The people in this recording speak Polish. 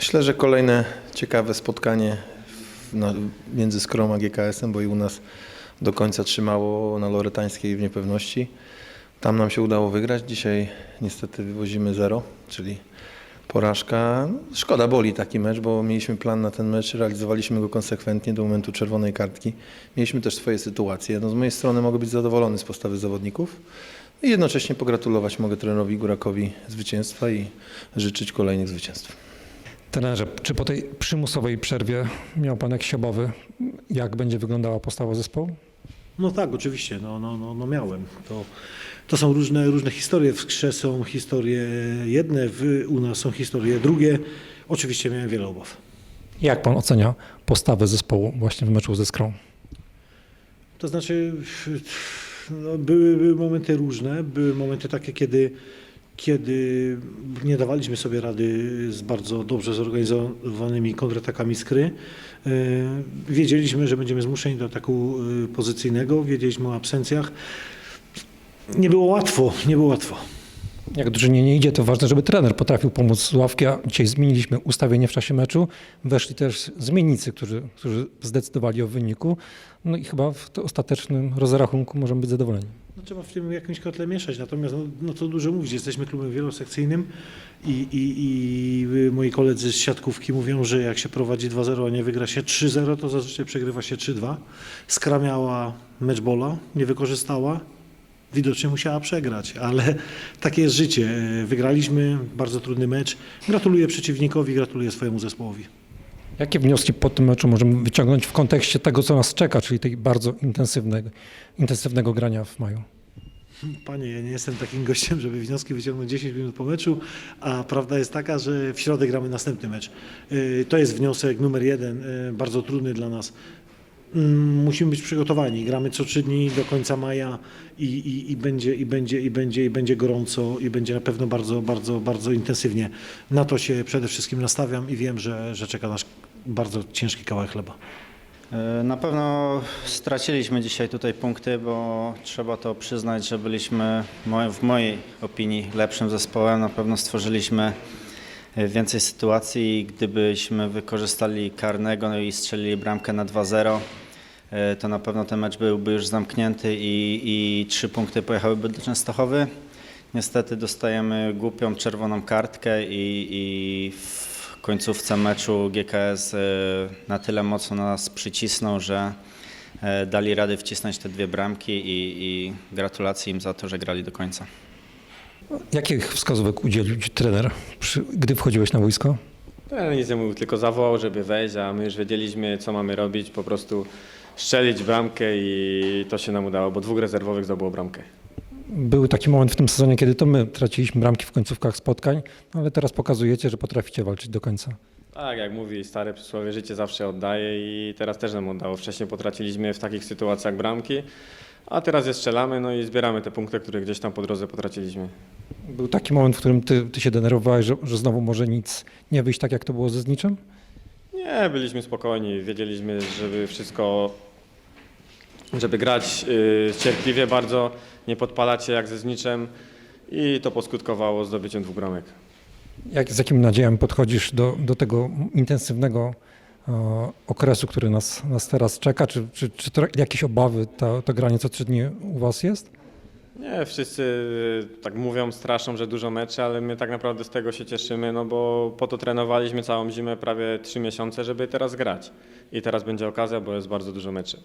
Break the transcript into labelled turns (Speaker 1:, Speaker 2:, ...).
Speaker 1: Myślę, że kolejne ciekawe spotkanie na, między Skrą a GKS-em, bo i u nas do końca trzymało na Loretańskiej w niepewności. Tam nam się udało wygrać. Dzisiaj niestety wywozimy zero, czyli porażka. Szkoda boli taki mecz, bo mieliśmy plan na ten mecz, realizowaliśmy go konsekwentnie do momentu czerwonej kartki. Mieliśmy też swoje sytuacje. No, z mojej strony mogę być zadowolony z postawy zawodników. I jednocześnie pogratulować mogę trenerowi Górakowi zwycięstwa i życzyć kolejnych zwycięstw.
Speaker 2: Trenerze, czy po tej przymusowej przerwie miał Pan jakieś obawy, jak będzie wyglądała postawa zespołu?
Speaker 3: No tak, oczywiście, no, no, no, no miałem. To, to są różne, różne historie. W Skrze są historie jedne, w, u nas są historie drugie. Oczywiście miałem wiele obaw.
Speaker 2: Jak Pan ocenia postawę zespołu właśnie w meczu ze Skrą?
Speaker 3: To znaczy, no, były, były momenty różne, były momenty takie, kiedy, kiedy nie dawaliśmy sobie rady z bardzo dobrze zorganizowanymi kontratakami skry. E, Wiedzieliśmy, że będziemy zmuszeni do ataku e, pozycyjnego, wiedzieliśmy o absencjach. Nie było łatwo, nie było łatwo.
Speaker 2: Jak drużynie nie idzie, to ważne, żeby trener potrafił pomóc z ławki. a Dzisiaj zmieniliśmy ustawienie w czasie meczu. Weszli też zmiennicy, którzy, którzy zdecydowali o wyniku. No i chyba w ostatecznym rozrachunku możemy być zadowoleni.
Speaker 3: No, trzeba w tym jakimś kotle mieszać, natomiast no, no to dużo mówić, jesteśmy klubem wielosekcyjnym i, i, i moi koledzy z siatkówki mówią, że jak się prowadzi 2-0, a nie wygra się 3-0, to zazwyczaj przegrywa się 3-2. Skra miała meczbola, nie wykorzystała, widocznie musiała przegrać, ale takie jest życie. Wygraliśmy, bardzo trudny mecz. Gratuluję przeciwnikowi, gratuluję swojemu zespołowi.
Speaker 2: Jakie wnioski po tym meczu możemy wyciągnąć w kontekście tego, co nas czeka, czyli tej bardzo intensywnego, intensywnego grania w maju?
Speaker 3: Panie, ja nie jestem takim gościem, żeby wnioski wyciągnąć 10 minut po meczu, a prawda jest taka, że w środę gramy następny mecz. Yy, To jest wniosek numer jeden, yy, bardzo trudny dla nas. Mm, Musimy być przygotowani. Gramy co trzy dni do końca maja i, i, i, będzie, i, będzie, i, będzie, i będzie gorąco i będzie na pewno bardzo, bardzo, bardzo intensywnie. Na to się przede wszystkim nastawiam i wiem, że, że czeka nas bardzo ciężki kawałek chleba.
Speaker 4: E, Na pewno straciliśmy dzisiaj tutaj punkty, bo trzeba to przyznać, że byliśmy w mojej opinii lepszym zespołem. Na pewno stworzyliśmy e, więcej sytuacji. Gdybyśmy wykorzystali karnego i strzelili bramkę na 2-0, e, to na pewno ten mecz byłby już zamknięty i, i trzy punkty pojechałyby do Częstochowy. Niestety dostajemy głupią czerwoną kartkę i, i w końcówce meczu GKS e, na tyle mocno nas przycisnął, że e, dali radę wcisnąć te dwie bramki i, i gratulacje im za to, że grali do końca.
Speaker 2: Jakich wskazówek udzielił Ci trener, przy, gdy wchodziłeś na boisko?
Speaker 5: Trener nic nie mówił, tylko zawołał, żeby wejść, a my już wiedzieliśmy, co mamy robić, po prostu strzelić bramkę i to się nam udało, bo dwóch rezerwowych zdobyło bramkę.
Speaker 2: Był taki moment w tym sezonie, kiedy to my traciliśmy bramki w końcówkach spotkań, no ale teraz pokazujecie, że potraficie walczyć do końca.
Speaker 5: Tak, jak mówi stare przysłowie, życie zawsze oddaje i teraz też nam oddało. Wcześniej potraciliśmy w takich sytuacjach bramki, a teraz je strzelamy, no i zbieramy te punkty, które gdzieś tam po drodze potraciliśmy.
Speaker 2: Był taki moment, w którym ty, ty się denerwowałeś, że, że znowu może nic nie wyjść tak, jak to było ze Zniczem?
Speaker 5: Nie, byliśmy spokojni, wiedzieliśmy, żeby wszystko, żeby grać yy, cierpliwie bardzo, nie podpalać się jak ze zniczem i to poskutkowało zdobyciem dwóch bramek.
Speaker 2: Jak, z jakim nadzieją podchodzisz do, do tego intensywnego e, okresu, który nas, nas teraz czeka? Czy, czy, czy to jakieś obawy to, to granie co trzy dni u was jest?
Speaker 5: Nie, wszyscy y, tak mówią, straszą, że dużo meczy, ale my tak naprawdę z tego się cieszymy, no bo po to trenowaliśmy całą zimę, prawie trzy miesiące, żeby teraz grać. I teraz będzie okazja, bo jest bardzo dużo meczy.